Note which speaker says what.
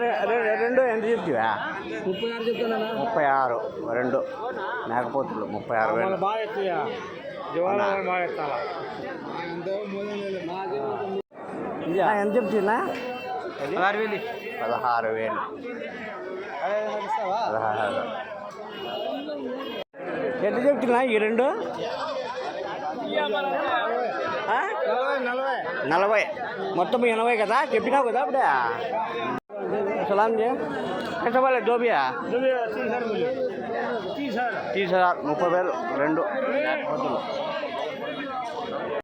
Speaker 1: రెండు ఎంత చెప్తివా?
Speaker 2: ముప్పై ఆరు చెప్తానా
Speaker 1: ముప్పై ఆరు రెండు. మేకపోతులు ముప్పై ఆరు వేలు.
Speaker 2: బాగా
Speaker 1: ఎంత చెప్తున్నా?
Speaker 2: పదహారు వేలు
Speaker 1: పదహారు వేలు. పదహారు. ఎంత చెప్తున్నా ఈ రెండు? నలభై. మొత్తం ఎనభై కదా? చెప్పినావు కదా అప్పుడే. సలాం చే కష్టపడలే దోబియా
Speaker 2: తీసారు తీసారు
Speaker 1: తీసా ముప్పై వేలు రెండు లేకపోతే